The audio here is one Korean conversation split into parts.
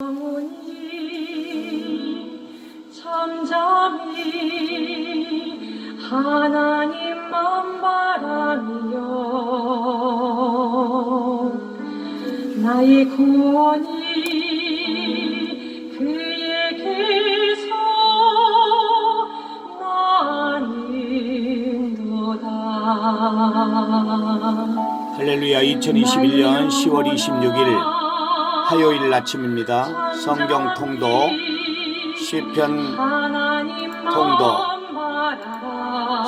영원히 잠잠히 하나님만 바라며 나의 구원이 그에게서 나는도다. 할렐루야 2021년 10월 26일 화요일 아침입니다. 성경 통도 시편 통도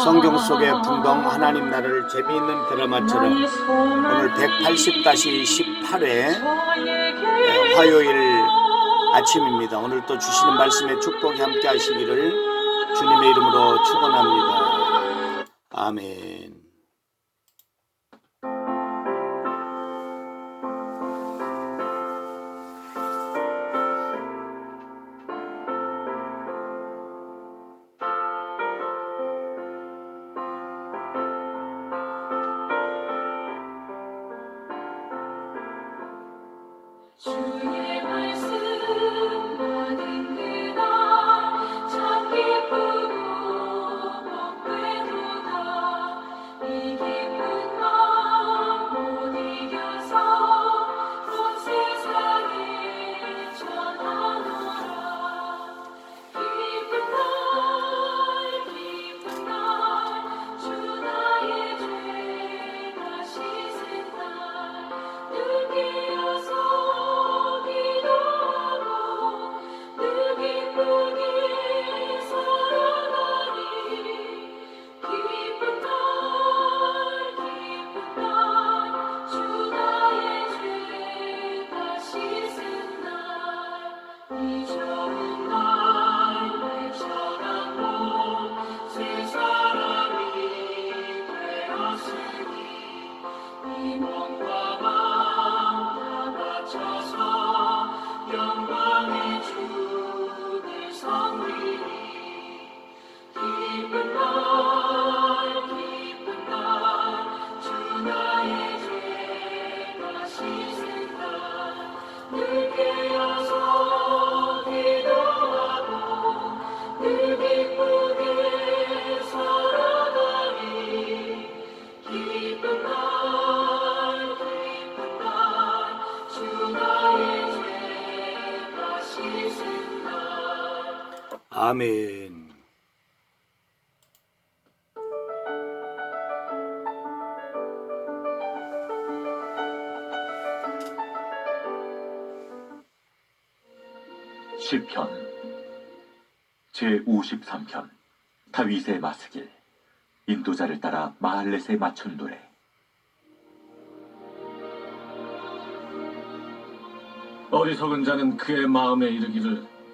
성경 속의 풍덩 하나님 나라를 재미있는 드라마처럼 오늘 180-18회 화요일 아침입니다. 오늘 또 주시는 말씀에 축복이 함께 하시기를 주님의 이름으로 축원합니다. 아멘. 아멘. 시편. 제 53편. 다윗의 마스길. 인도자를 따라 마할렛에 맞춘 노래. 어리석은 자는 그의 마음에 이르기를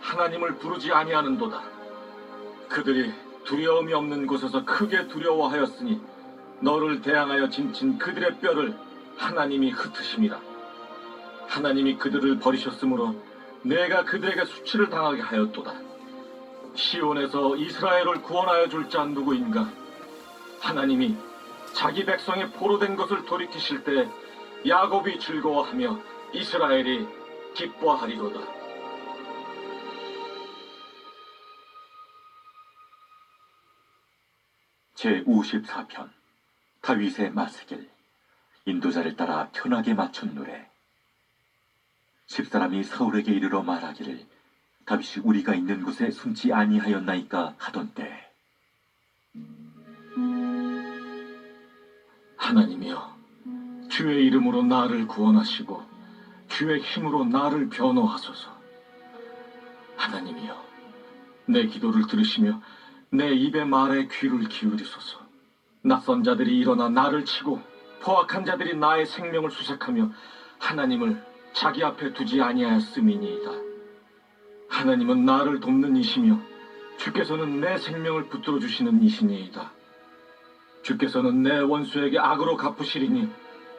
하나님을 부르지 아니하는도다. 그들이 두려움이 없는 곳에서 크게 두려워하였으니 너를 대항하여 진친 그들의 뼈를 하나님이 흩으심이라. 하나님이 그들을 버리셨으므로 내가 그들에게 수치를 당하게 하였도다. 시온에서 이스라엘을 구원하여 줄 자 누구인가? 하나님이 자기 백성의 포로된 것을 돌이키실 때 야곱이 즐거워하며 이스라엘이 기뻐하리로다. 제 54편 다윗의 마스길 인도자를 따라 편하게 맞춘 노래 집사람이 사울에게 이르러 말하기를 다윗이 우리가 있는 곳에 숨지 아니하였나이까 하던 때 하나님이여, 주의 이름으로 나를 구원하시고 주의 힘으로 나를 변호하소서. 하나님이여, 내 기도를 들으시며 내 입의 말에 귀를 기울이소서. 낯선 자들이 일어나 나를 치고 포악한 자들이 나의 생명을 수색하며 하나님을 자기 앞에 두지 아니하였음이니이다. 하나님은 나를 돕는 이시며 주께서는 내 생명을 붙들어 주시는 이시니이다. 주께서는 내 원수에게 악으로 갚으시리니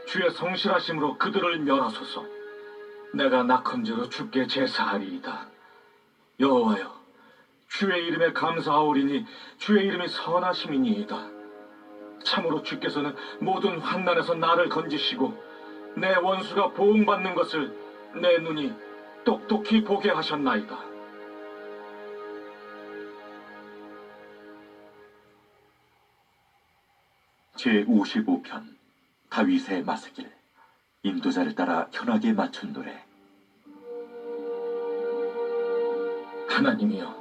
주의 성실하심으로 그들을 멸하소서. 내가 낙헌제로 주께 제사하리이다. 여호와여, 주의 이름에 감사하오리니 주의 이름이 선하심이니이다. 참으로 주께서는 모든 환난에서 나를 건지시고 내 원수가 보응받는 것을 내 눈이 똑똑히 보게 하셨나이다. 제 55편 다윗의 마스길 인도자를 따라 현악에 맞춘 노래 하나님이여,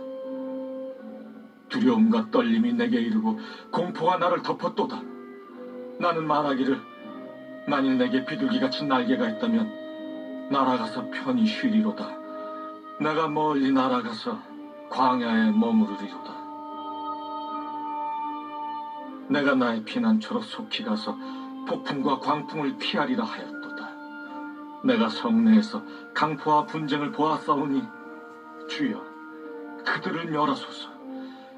두려움과 떨림이 내게 이르고 공포가 나를 덮었도다. 나는 말하기를 만일 내게 비둘기같이 날개가 있다면 날아가서 편히 쉬리로다. 내가 멀리 날아가서 광야에 머무르리로다. 내가 나의 피난처로 속히 가서 폭풍과 광풍을 피하리라 하였도다. 내가 성내에서 강포와 분쟁을 보았사오니 주여 그들을 멸하소서.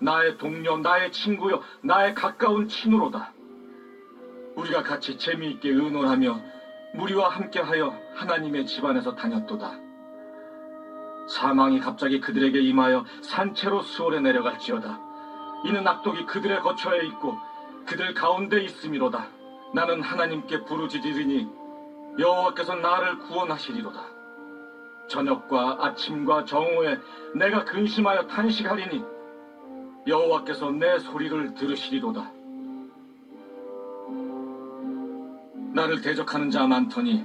나의 동료, 나의 친구요, 나의 가까운 친구로다. 우리가 같이 재미있게 의논하며 무리와 함께하여 하나님의 집안에서 다녔도다. 사망이 갑자기 그들에게 임하여 산채로 수월에 내려갈지어다. 이는 악독이 그들의 거처에 있고 그들 가운데 있음이로다. 나는 하나님께 부르짖으리니 여호와께서 나를 구원하시리로다. 저녁과 아침과 정오에 내가 근심하여 탄식하리니 여호와께서 내 소리를 들으시리로다. 나를 대적하는 자 많더니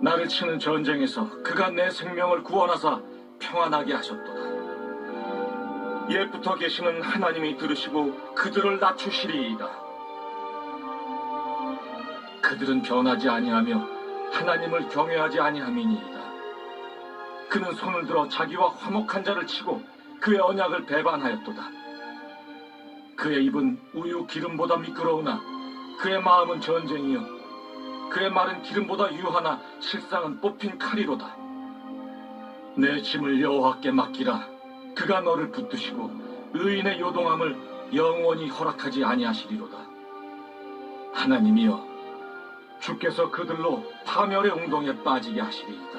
나를 치는 전쟁에서 그가 내 생명을 구원하사 평안하게 하셨도다. 옛부터 계시는 하나님이 들으시고 그들을 낮추시리이다. 그들은 변하지 아니하며 하나님을 경외하지 아니함이니이다. 그는 손을 들어 자기와 화목한 자를 치고 그의 언약을 배반하였도다. 그의 입은 우유 기름보다 미끄러우나 그의 마음은 전쟁이요 그의 말은 기름보다 유하나 실상은 뽑힌 칼이로다. 내 짐을 여호와께 맡기라. 그가 너를 붙드시고 의인의 요동함을 영원히 허락하지 아니하시리로다. 하나님이여, 주께서 그들로 파멸의 웅동에 빠지게 하시리이다.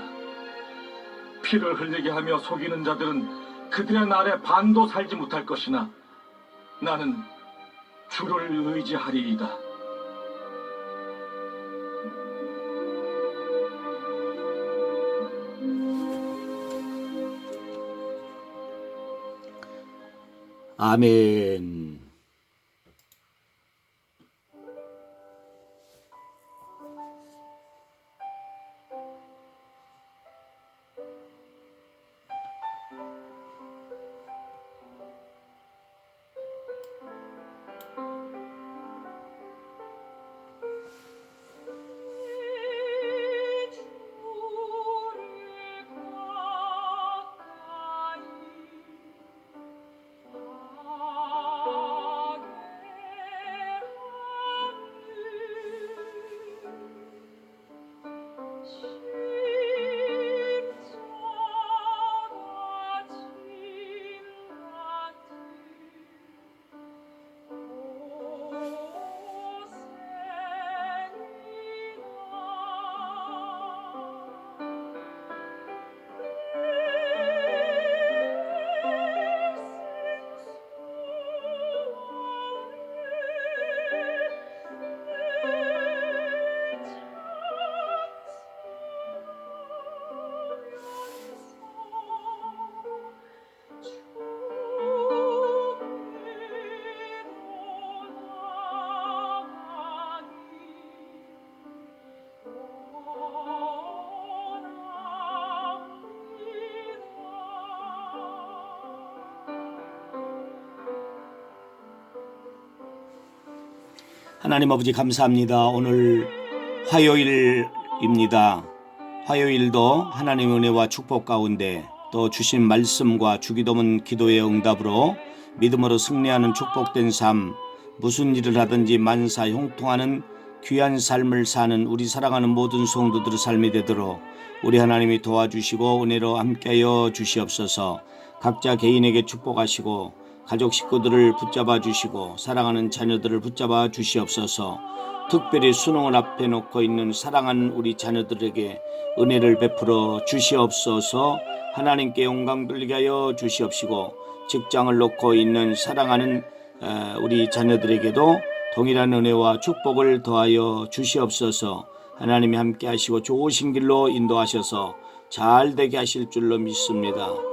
피를 흘리게 하며 속이는 자들은 그들의 날에 반도 살지 못할 것이나 나는 주를 의지하리이다. 아멘. 하나님 아버지 감사합니다. 오늘 화요일입니다. 화요일도 하나님의 은혜와 축복 가운데 또 주신 말씀과 주기도문 기도의 응답으로 믿음으로 승리하는 축복된 삶, 무슨 일을 하든지 만사 형통하는 귀한 삶을 사는 우리 사랑하는 모든 성도들의 삶이 되도록 우리 하나님이 도와주시고 은혜로 함께하여 주시옵소서 각자 개인에게 축복하시고 가족 식구들을 붙잡아 주시고 사랑하는 자녀들을 붙잡아 주시옵소서. 특별히 수능을 앞에 놓고 있는 사랑하는 우리 자녀들에게 은혜를 베풀어 주시옵소서. 하나님께 영광 돌리게 하여 주시옵시고 직장을 놓고 있는 사랑하는 어, 우리 자녀들에게도 동일한 은혜와 축복을 더하여 주시옵소서. 하나님이 함께 하시고 좋으신 길로 인도하셔서 잘 되게 하실 줄로 믿습니다.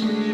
반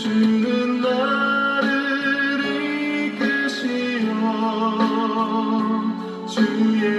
주는 나를 이끄시어 주의